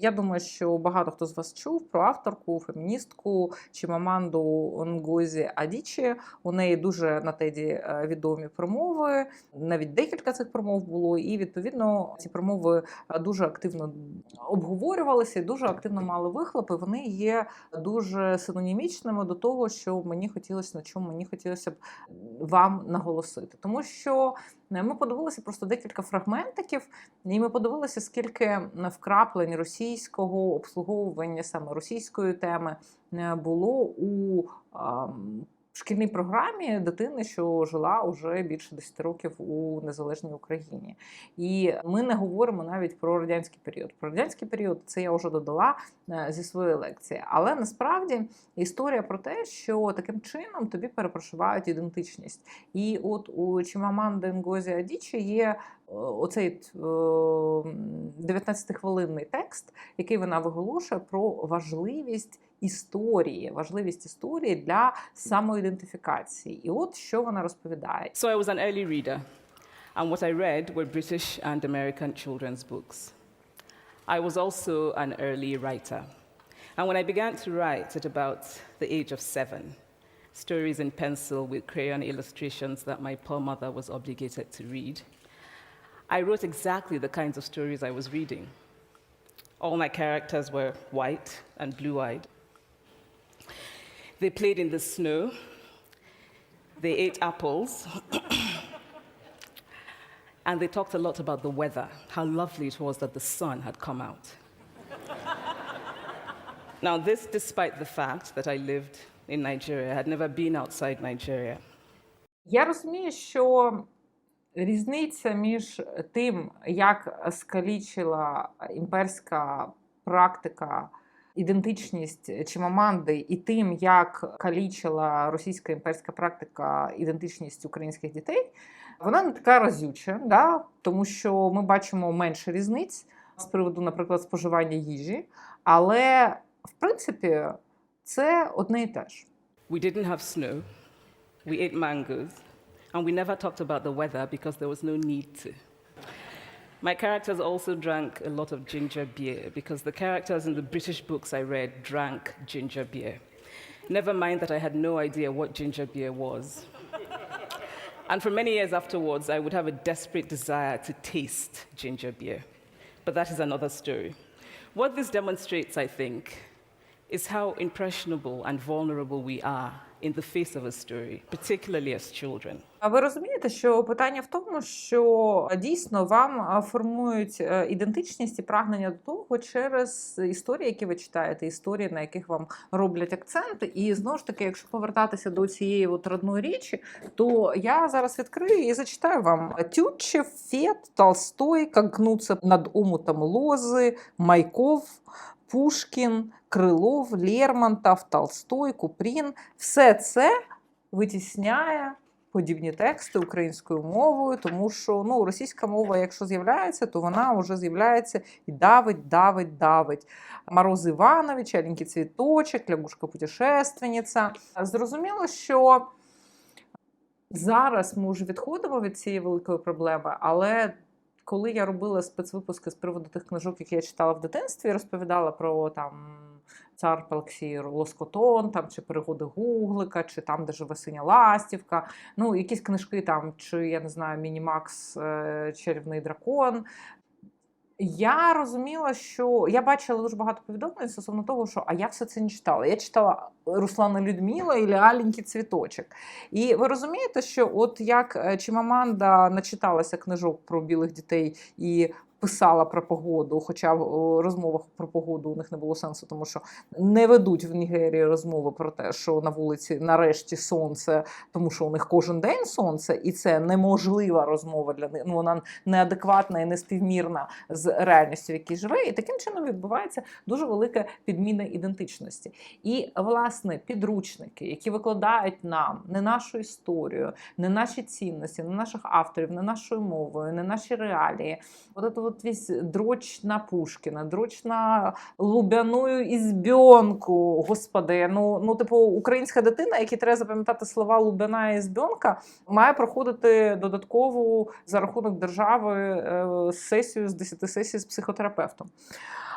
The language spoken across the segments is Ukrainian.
Я думаю, що багато хто з вас чув про авторку, феміністку Чимаманду Нгозі Адічі. У неї дуже на теді е, відомі промови. Навіть декілька цих промов було, і відповідно ці промови е, дуже активно обговорювалися і дуже активно мали вихлопи. Вони є дуже синонімічними до того, що мені хотілося на чому мені хотілося б вам наголосити, тому що ми подивилися просто декілька фрагментиків, і ми подивилися, скільки вкраплень російського обслуговування саме російської теми е, було у шкільній програмі дитини, що жила уже більше 10 років у незалежній Україні. І ми не говоримо навіть про радянський період. Про радянський період це я вже додала е, зі своєї лекції. Але насправді історія про те, що таким чином тобі перепрошивають ідентичність. І от у Чимаманди Ngozi Адічі є оцей 19-хвилинний текст, який вона виголошує про важливість історії, важливість історії для самоідентифікації. І от що вона розповідає. So I was an early reader, and what I read were British and American children's books. I was also an early writer. And when I began to write at about the age of seven, stories in pencil with crayon illustrations that my poor mother was obligated to read, I wrote exactly the kinds of stories I was reading. All my characters were white and blue eyed. They played in the snow. They ate apples. and they talked a lot about the weather, how lovely it was that the sun had come out. now, this despite the fact that I lived in Nigeria, I had never been outside Nigeria. Я розумію, що різниця між тим, як скалічила імперська практика ідентичність Чимаманди, і тим, як калічила російська імперська практика ідентичність українських дітей, вона не така разюча, да? тому що ми бачимо менше різниць з приводу, наприклад, споживання їжі, але в принципі це одне і те ж. We didn't have snow, we ate mangoes, and we never talked about the weather because there was no need to. My characters also drank a lot of ginger beer because the characters in the British books I read drank ginger beer. Never mind that I had no idea what ginger beer was. and for many years afterwards, I would have a desperate desire to taste ginger beer. But that is another story. What this demonstrates, I think, is how impressionable and vulnerable we are in the face of a story, particularly as children. А ви розумієте, що питання в тому, що дійсно вам формують е, ідентичність і прагнення до того через історії, які ви читаєте, історії, на яких вам роблять акцент. І знову ж таки, якщо повертатися до цієї от родної річі, то я зараз відкрию і зачитаю вам Тютчев, Фет, Толстой, як гнуться над омутом лози, Майков. Пушкін, Крилов, Лермонтов, Толстой, Купрін все це витісняє подібні тексти українською мовою, тому що ну, російська мова, якщо з'являється, то вона вже з'являється і давить, давить, давить. Мороз Іванович, Аленький цвіточок, лягушка путешественниця. Зрозуміло, що зараз ми вже відходимо від цієї великої проблеми, але коли я робила спецвипуски з приводу тих книжок, які я читала в дитинстві, розповідала про там цар Палксір Лоскотон, там чи пригоди Гуглика, чи там, де живе синя ластівка. Ну, якісь книжки там, чи я не знаю, Мінімакс Червний дракон. Я розуміла, що я бачила дуже багато повідомлень стосовно того, що а я все це не читала. Я читала Руслана Людмила і Аленький цвіточок. І ви розумієте, що от як е, Чимаманда начиталася книжок про білих дітей і писала про погоду, хоча в розмовах про погоду у них не було сенсу, тому що не ведуть в Нігерії розмови про те, що на вулиці нарешті сонце, тому що у них кожен день сонце, і це неможлива розмова для них. Ну вона неадекватна і неспівмірна з реальністю, в якій живе. І таким чином відбувається дуже велика підміна ідентичності. І власне підручники, які викладають нам не нашу історію, не наші цінності, не наших авторів, не нашою мовою, не наші реалії. От весь дроч на Пушкіна, дроч на Лубяную ізбьонку. Господи, ну, ну типу, українська дитина, якій треба запам'ятати слова Лубяна ізбьонка, має проходити додаткову за рахунок держави е, сесію з 10 сесій з психотерапевтом.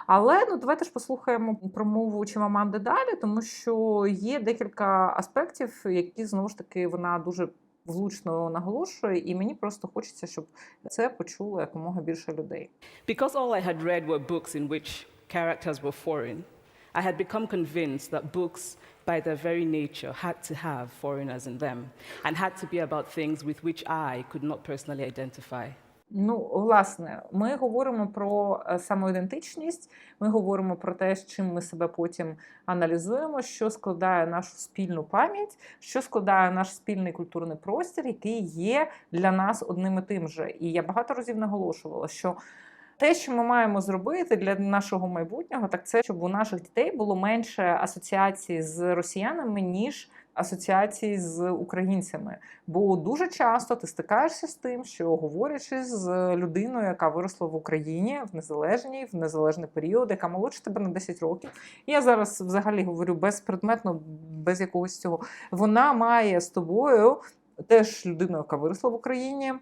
Але ну давайте ж послухаємо промову Чимаманди далі, тому що є декілька аспектів, які знову ж таки вона дуже влучно наголошує, і мені просто хочеться, щоб це почуло якомога більше людей. Because all I had read were books in which characters were foreign, I had become convinced that books, by their very nature, had to have foreigners in them and had to be about things with which I could not personally identify. Ну, власне, ми говоримо про е, самоідентичність, ми говоримо про те, з чим ми себе потім аналізуємо, що складає нашу спільну пам'ять, що складає наш спільний культурний простір, який є для нас одним і тим же. І я багато разів наголошувала, що те, що ми маємо зробити для нашого майбутнього, так це щоб у наших дітей було менше асоціацій з росіянами, ніж асоціації з українцями. Бо дуже часто ти стикаєшся з тим, що говорячи з людиною, яка виросла в Україні в незалежній, в незалежний період, яка молодша тебе на 10 років. Я зараз взагалі говорю безпредметно, без якогось цього. Вона має з тобою теж людину, яка виросла в Україні.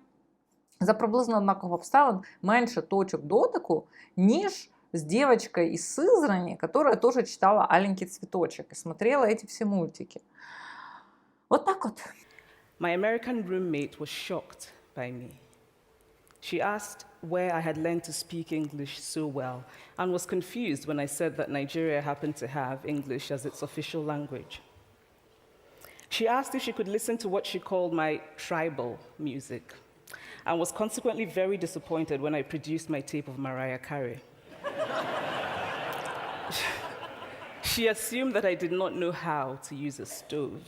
За приблизно однаково обставин менше точок дотику, ніж с девочкой из Сызрани, которая тоже читала «Аленький цветочек» и смотрела эти все мультики. Вот так вот. My American roommate was shocked by me. She asked where I had learned to speak English so well and was confused when I said that Nigeria happened to have English as its official language. She asked if she could listen to what she called my tribal music and was consequently very disappointed when I produced my tape of Mariah Carey. She assumed that I did not know how to use a stove.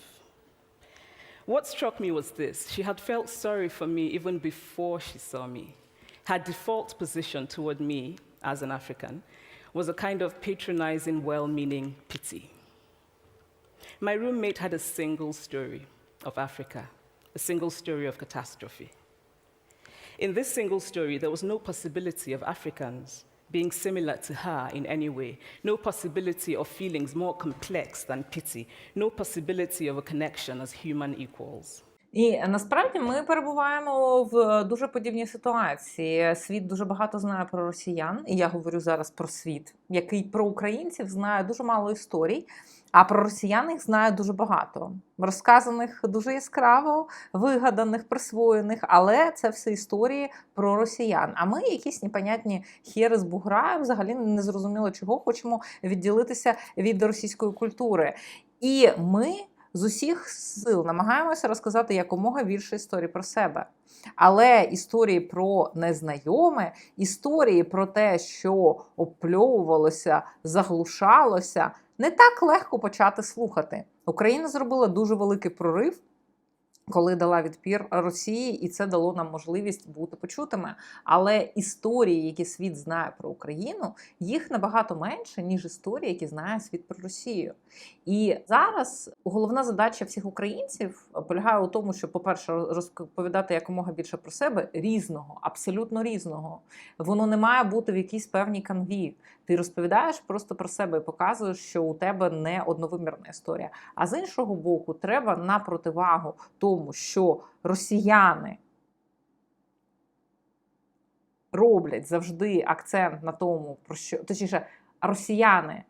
What struck me was this she had felt sorry for me even before she saw me. Her default position toward me as an African was a kind of patronizing, well meaning pity. My roommate had a single story of Africa, a single story of catastrophe. In this single story, there was no possibility of Africans being similar to her in any way, no possibility of feelings more complex than pity, no possibility of a connection as human equals. І насправді ми перебуваємо в дуже подібній ситуації. Світ дуже багато знає про росіян, і я говорю зараз про світ, який про українців знає дуже мало історій, а про росіян їх знає дуже багато. Розказаних дуже яскраво, вигаданих, присвоєних, але це все історії про росіян. А ми якісь непонятні хєри з бугра, взагалі не зрозуміло, чого хочемо відділитися від російської культури. І ми з усіх сил намагаємося розказати якомога більше історій про себе. Але історії про незнайоме, історії про те, що опльовувалося, заглушалося, не так легко почати слухати. Україна зробила дуже великий прорив. Коли дала відпір Росії, і це дало нам можливість бути почутими. Але історії, які світ знає про Україну, їх набагато менше, ніж історії, які знає світ про Росію. І зараз головна задача всіх українців полягає у тому, щоб, по-перше, розповідати якомога більше про себе різного, абсолютно різного. Воно не має бути в якійсь певній канві. Ти розповідаєш просто про себе і показуєш, що у тебе не одновимірна історія. А з іншого боку, треба на противагу тому, що росіяни роблять завжди акцент на тому, про що точніше, росіяни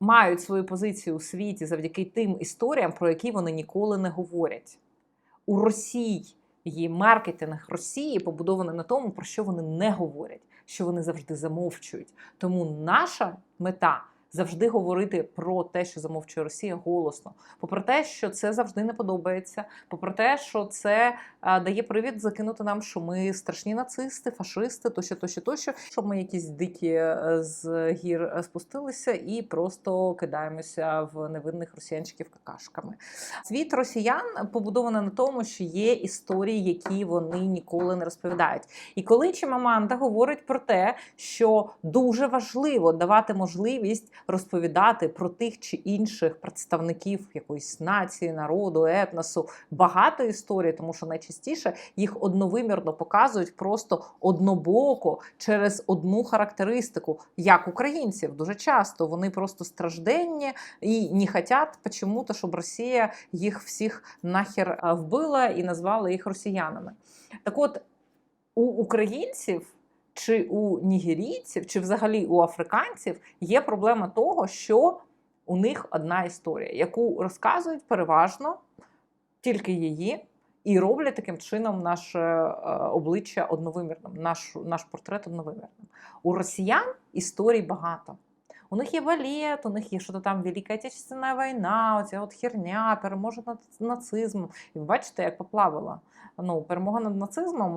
мають свою позицію у світі завдяки тим історіям, про які вони ніколи не говорять. У Росії маркетинг Росії побудований на тому, про що вони не говорять, що вони завжди замовчують. Тому наша мета завжди говорити про те, що замовчує Росія, голосно. Попри те, що це завжди не подобається, попри те, що це дає привід закинути нам, що ми страшні нацисти, фашисти, тощо, тощо, тощо, щоб ми якісь дикі е, з гір е, спустилися і просто кидаємося в невинних росіянчиків какашками. Світ росіян побудований на тому, що є історії, які вони ніколи не розповідають. І коли Чимаманда говорить про те, що дуже важливо давати можливість розповідати про тих чи інших представників якоїсь нації, народу, етносу, багато історій, тому що найчастіше їх одновимірно показують просто однобоко через одну характеристику, як українців. Дуже часто вони просто стражденні і не хотять почему-то, щоб Росія їх всіх нахер вбила і назвала їх росіянами. Так от у українців. Чи у нігерійців, чи взагалі у африканців є проблема того, що у них одна історія, яку розказують переважно тільки її, і роблять таким чином наше е, обличчя одновимірним, наш, наш портрет одновимірним. У росіян історій багато. У них є балет, у них є що то там Велика Отечественна війна, оця от херня, перемога над нацизмом. І бачите, як поплавила. Ну, перемога над нацизмом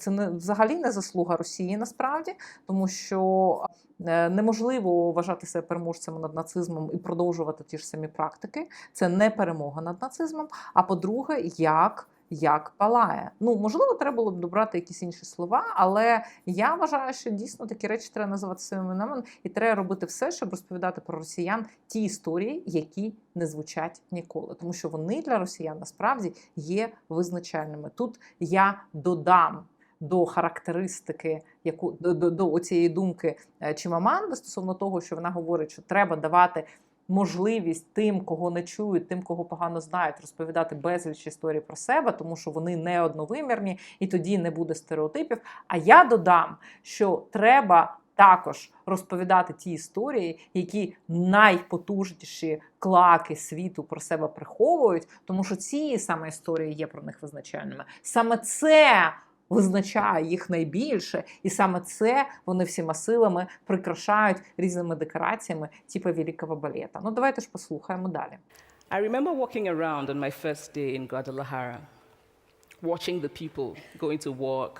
це не взагалі не заслуга Росії насправді, тому що е, неможливо вважати себе переможцями над нацизмом і продовжувати ті ж самі практики. Це не перемога над нацизмом. А по-друге, як. Як палає. Ну, можливо, треба було б добрати якісь інші слова, але я вважаю, що дійсно такі речі треба називати своїми іменами, і треба робити все, щоб розповідати про росіян ті історії, які не звучать ніколи, тому що вони для росіян насправді є визначальними. Тут я додам. До характеристики, яку до, до, до цієї думки е, Чимаманди стосовно того, що вона говорить, що треба давати можливість тим, кого не чують, тим, кого погано знають, розповідати безліч історій про себе, тому що вони не одновимірні, і тоді не буде стереотипів. А я додам, що треба. Також розповідати ті історії, які найпотужніші клаки світу про себе приховують, тому що ці саме історії є про них визначальними. Саме це визначає їх найбільше, і саме це вони всіма силами прикрашають різними декораціями, типу великого балета. Ну давайте ж послухаємо далі. I remember walking around on my first day in Guadalajara, watching the people going to work,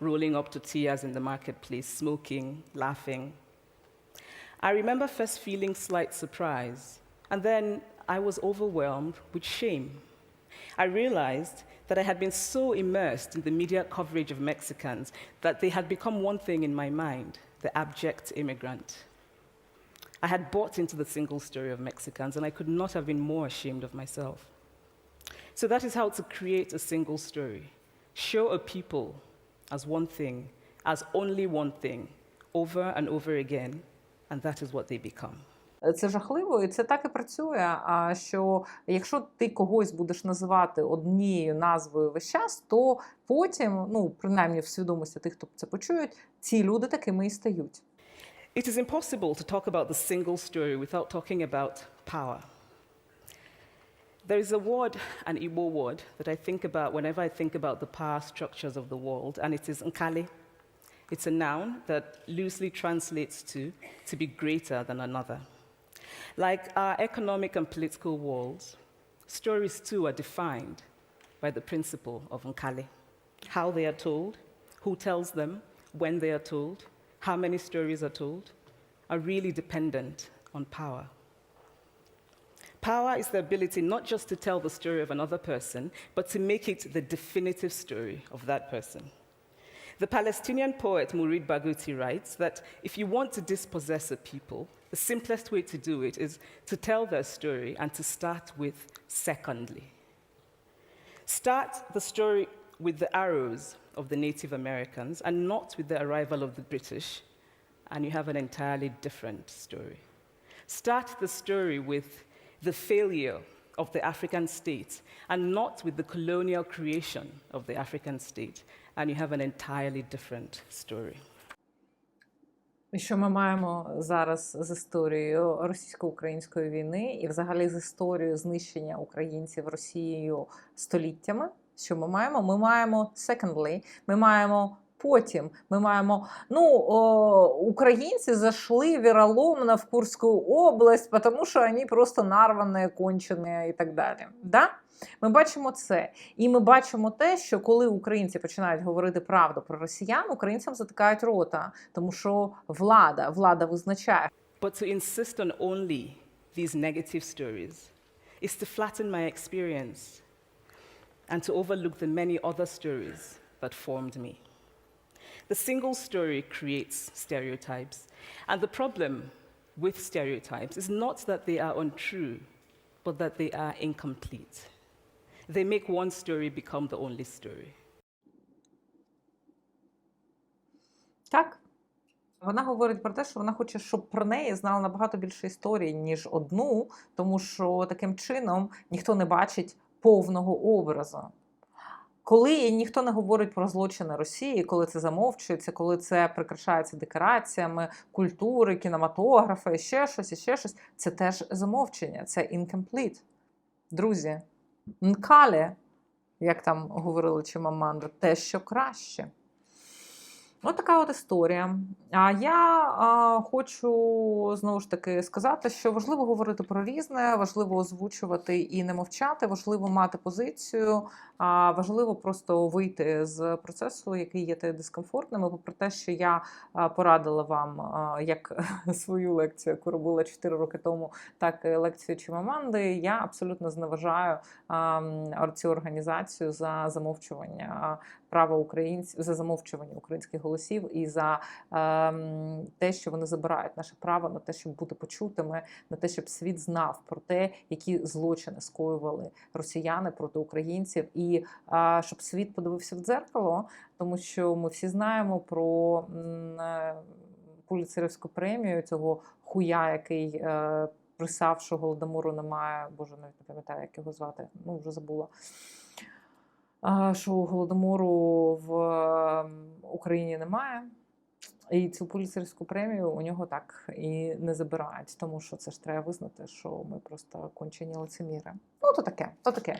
rolling up tortillas in the marketplace, smoking, laughing. I remember first feeling slight surprise, and then I was overwhelmed with shame. I realized that I had been so immersed in the media coverage of Mexicans that they had become one thing in my mind the abject immigrant. I had bought into the single story of Mexicans, and I could not have been more ashamed of myself. So that is how to create a single story. Show a people as one thing, as only one thing, over and over again, and that is what they become. Це жахливо, і це так і працює. А що якщо ти когось будеш називати однією назвою весь час, то потім, ну принаймні в свідомості тих, хто це почують, ці люди такими і стають. It is impossible to talk about the single story without talking about power. There is a word, an Igbo word, that I think about whenever I think about the power structures of the world, and it is nkali. It's a noun that loosely translates to to be greater than another. Like our economic and political worlds, stories too are defined by the principle of nkali. How they are told, who tells them, when they are told, how many stories are told, are really dependent on power. Power is the ability not just to tell the story of another person, but to make it the definitive story of that person. The Palestinian poet Murid Baghuti writes that if you want to dispossess a people, the simplest way to do it is to tell their story and to start with secondly. Start the story with the arrows of the Native Americans and not with the arrival of the British, and you have an entirely different story. Start the story with the failure of the African state and not with the colonial creation of the African state, and you have an entirely different story. Що ми маємо зараз з історією російсько-української війни і взагалі з історією знищення українців Росією століттями? Що ми маємо? Ми маємо secondly, ми маємо потім. Ми маємо ну о, українці зайшли віроломно в Курську область, тому що вони просто нарвані, кончені і так далі. Да? Ми бачимо це, і ми бачимо те, що коли українці починають говорити правду про росіян, українцям затикають рота, тому що влада, влада визначає. But to insist on only these negative stories is to flatten my experience and to overlook the many other stories that formed me. The single story creates stereotypes, and the problem with stereotypes is not that they are untrue, but that they are incomplete. They make one story become the only story. Так. Вона говорить про те, що вона хоче, щоб про неї знали набагато більше історій, ніж одну, тому що таким чином ніхто не бачить повного образу. Коли ніхто не говорить про злочини Росії, коли це замовчується, коли це прикрашається декораціями, культури, кінематографи, і ще щось, і ще щось, це теж замовчення, це incomplete. Друзі, нкалі, як там говорили Чимаманду, те, що краще. Ось така от історія. А я а, хочу знову ж таки сказати, що важливо говорити про різне, важливо озвучувати і не мовчати, важливо мати позицію, а важливо просто вийти з процесу, який є дискомфортним. І Попри те, що я порадила вам як свою лекцію, яку робила 4 роки тому, так і лекцію Чимаманди, я абсолютно зневажаю цю організацію за замовчування права українців за замовчування українських голосів і за ем, те, що вони забирають наше право на те, щоб бути почутими, на те, щоб світ знав про те, які злочини скоювали росіяни проти українців, і е, щоб світ подивився в дзеркало, тому що ми всі знаємо про е, Пуліцерівську премію цього хуя, який. Е, Присав, що голодомору немає, боже, навіть не пам'ятаю, як його звати, ну вже забула що голодомору в Україні немає. І цю поліцейську премію у нього так і не забирають, тому що це ж треба визнати, що ми просто кончені лицеміри. Ну, то таке, то таке.